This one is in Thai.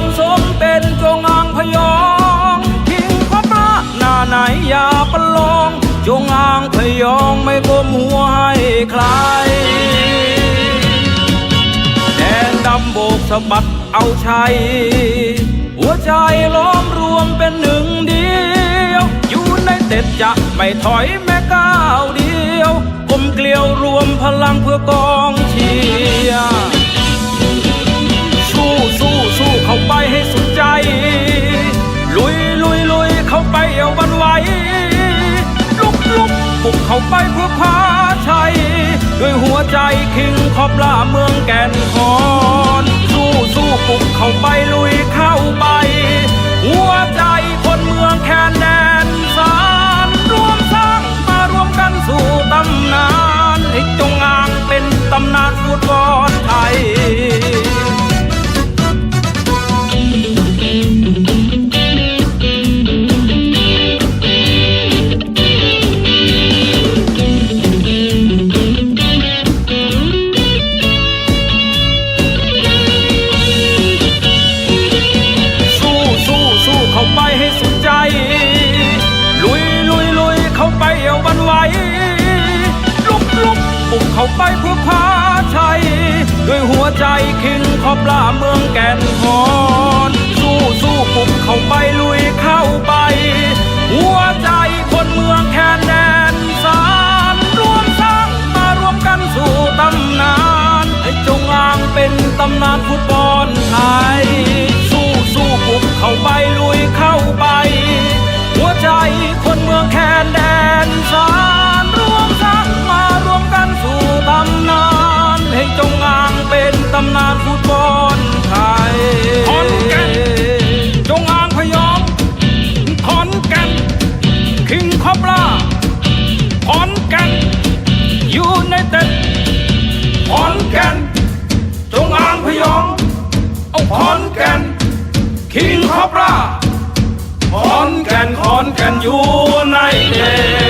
มสมเป็นจงอางพยองทิ้งคบระหน้าไหนอย่าประลองจงอางพยองไม่ก้มหัวให้ใครแดงดำโบกสะบัดเอาชัยหัวใจล้อมรวมเป็นหนึ่งเดียว อยู่ในเต็ดจะไม่ถอยแม้ก้าวเดียวกลมเกลียวรวมพลังเพื่อกองเชียร์ เข้าไปเพื่อพาชัย ด้วยหัวใจคิงขอบล่าเมืองแก่นคอนสู้สู้ปุกเข้าไปลุยเข้าไป เข้าไปเพื่อคว้าชัย ด้วยหัวใจคิงขอบลาเมืองแก่นคอนสู้สู้ปุกเข้าไปลุยเข้าไป หัวใจคนเมืองแคนแดนสารรวมสร้างมารวมกันสู่ตำนาน ให้จงอางเป็นตำนานฟุตบอล พบลาขอนกันยูไนเต็ดขอนกันจงอางพยองเอาขอนกันคิงคอบลาขอนกันขอนกันอยู่ในเดน